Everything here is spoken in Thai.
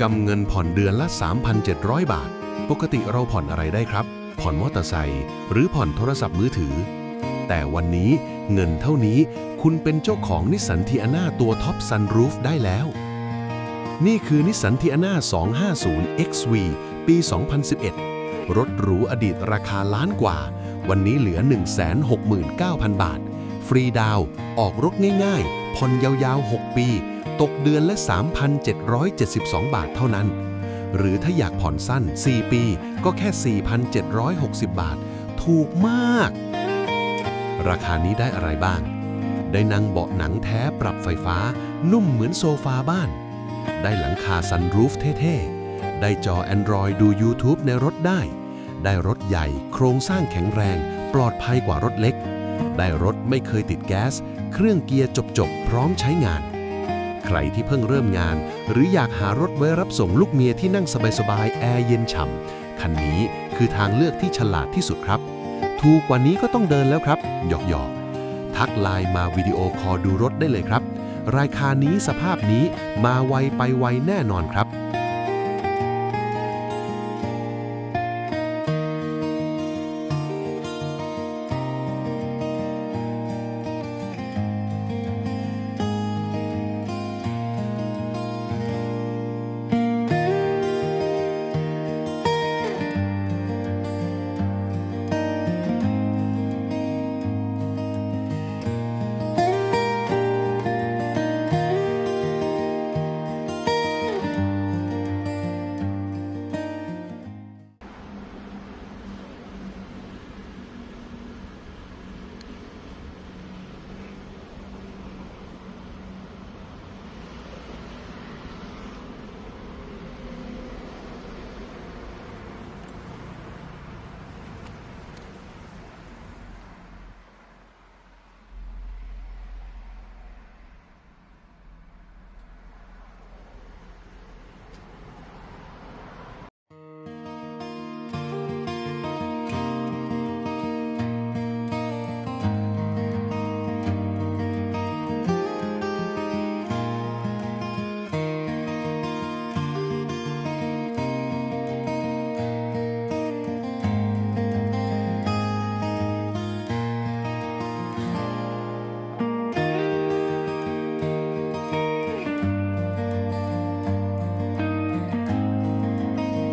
กำเงินผ่อนเดือนละ 3,700 บาท ปกติเราผ่อนอะไรได้ครับ ผ่อนมอเตอร์ไซค์หรือผ่อนโทรศัพท์มือถือ แต่วันนี้เงินเท่านี้คุณเป็นเจ้าของนิสสันทีอาน่าตัวท็อปซันรูฟได้แล้ว นี่คือนิสสันทีอาน่า250 XV ปี 2011 รถหรูอดีตราคาล้านกว่า วันนี้เหลือ 169,000 บาท ฟรีดาวออกรถง่ายๆผ่อนยาวๆ 6 ปี ตกเดือนละ 3,772 บาทเท่านั้น หรือถ้าอยากผ่อนสั้น 4 ปีก็แค่ 4,760 บาท ถูกมาก ราคานี้ได้อะไรบ้าง ได้นั่งเบาะหนังแท้ปรับไฟฟ้า นุ่มเหมือนโซฟาบ้าน ได้หลังคาซันรูฟเท่ๆ ได้จอ Android ดู YouTube ในรถได้ ได้รถใหญ่ โครงสร้างแข็งแรง ปลอดภัยกว่ารถเล็ก ได้รถไม่เคยติดแก๊ส เครื่องเกียร์จบๆ พร้อมใช้งาน ใครที่เพิ่งเริ่มงาน หรืออยากหารถไว้รับส่งลูกเมียที่นั่งสบายๆแอร์เย็นฉ่ำคันนี้คือทางเลือกที่ฉลาดที่สุดครับ ถูกกว่านี้ก็ต้องเดินแล้วครับหยอกหยอกทักไลน์มาวิดีโอคอลดูรถได้เลยครับ รายคานี้สภาพนี้มาไวไปไวแน่นอนครับ